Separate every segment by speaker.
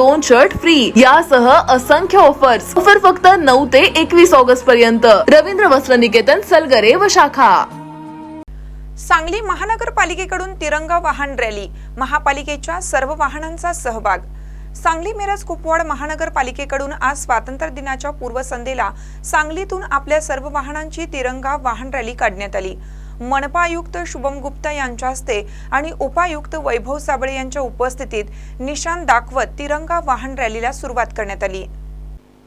Speaker 1: दोन shirt free यासह असंख्य ऑफर्स ऑफर फक्त नऊ ते एकवीस ऑगस्ट पर्यंत. रवींद्र वस्त्र निकेतन सलगरे व शाखा.
Speaker 2: सांगली महानगरपालिकेकडून तिरंगा वाहन रॅली. महापालिकेच्या सर्व वाहनांचा सहभाग. सांगली मिरज कुपवाड महानगरपालिकेकडून आज स्वातंत्र्य दिनाच्या पूर्वसंध्येला सांगलीतून आपल्या सर्व वाहनांची तिरंगा वाहन रॅली काढण्यात आली. मनपा आयुक्त शुभम गुप्ता यांच्या हस्ते आणि उपायुक्त वैभव साबळे यांच्या उपस्थितीत निशाण दाखवत तिरंगा वाहन रॅलीला सुरुवात करण्यात आली.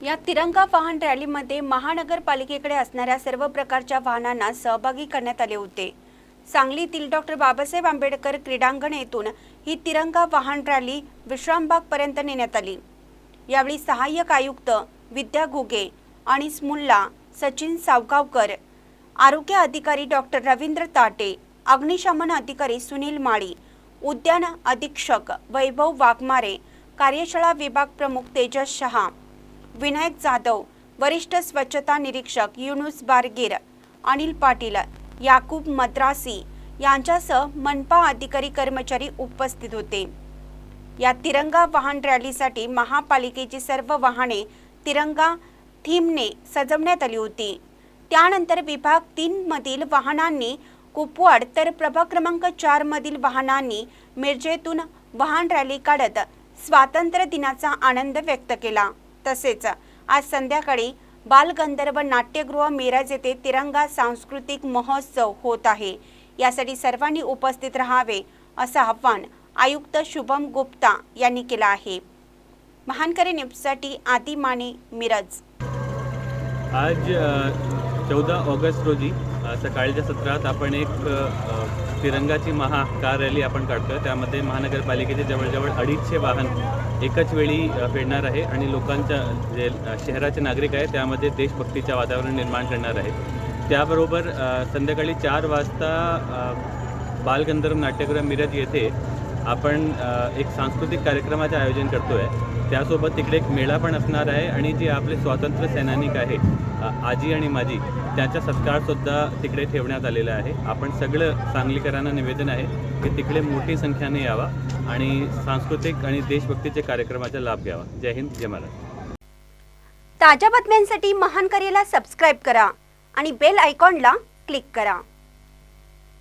Speaker 3: या तिरंगा वाहन रॅलीमध्ये महानगरपालिकेकडे असणाऱ्या सर्व प्रकारच्या वाहनांना सहभागी करण्यात आले होते. सांगलीतील डॉक्टर बाबासाहेब आंबेडकर क्रीडांगण येथून ही तिरंगा वाहन रॅली विश्रामबागपर्यंत नेण्यात आली. यावेळी सहाय्यक आयुक्त विद्या घुगे आणि स्मुल्ला सचिन सावगावकर आरोग्य अधिकारी डॉक्टर रवींद्र ताटे अग्निशमन अधिकारी सुनील माळी उद्यान अधीक्षक वैभव वाघमारे कार्यशाळा विभाग प्रमुख तेजस शहा विनायक जाधव वरिष्ठ स्वच्छता निरीक्षक युनुस बारगीर अनिल पाटील याकूब मद्रासी यांच्यासह मनपा अधिकारी कर्मचारी उपस्थित होते. या तिरंगा वाहन रॅलीसाठी महापालिकेची सर्व वाहने तिरंगा थीमने सजवण्यात आली होती. त्यानंतर विभाग तीन मधील वाहनांनी कुपवाड तर प्रभाग क्रमांक चार मधील वाहनांनी मिरजेतून वाहन रॅली काढत स्वातंत्र्य दिनाचा आनंद व्यक्त केला. तसेच आज संध्याकाळी बालगंधर्व नाट्यगृह मिरज येथे तिरंगा सांस्कृतिक महोत्सव होत आहे. यासाठी सर्वांनी उपस्थित राहावे असं आव्हान आयुक्त शुभम गुप्ता यांनी केलं आहे. महानकरी न्यूजसाठी आदी माने मिरज.
Speaker 4: आज चौदा ऑगस्ट रोजी सकाळच्या सत्रात आपण एक तिरंगाची महा कार रॅली आपण काढतो त्यामध्ये महानगरपालिकेचे जवळजवळ अडीचशे वाहन एकच वेळी फिरणार आहे आणि लोकांच्या जे शहराचे नागरिक आहेत त्यामध्ये देशभक्तीच्या वातावरण निर्माण करणार आहे त्याबरोबर संध्याकाळी चार वाजता बालगंधर्व नाट्यगृह मिरज येथे आपण एक सांस्कृतिक कार्यक्रमाचे आयोजन करतो आहे त्यासोबत तिकडे एक मेळा पण असणार आहे आणि जे आपले स्वातंत्र्य सैनानिक आहे आजी आणि माजी त्यांचा सत्कारसुद्धा तिकडे ठेवण्यात आलेला आहे. आपण सगळं सांगलीकरांना निवेदन आहे की तिकडे मोठी संख्येने यावा आणि सांस्कृतिक आणि देशभक्तीचे कार्यक्रमाचा लाभ घ्यावा. जय हिंद जय महाराज
Speaker 3: ताज्या बातम्यांसाठी महानकरीला सबस्क्राईब करा आणि बेल आयकॉनला क्लिक करा.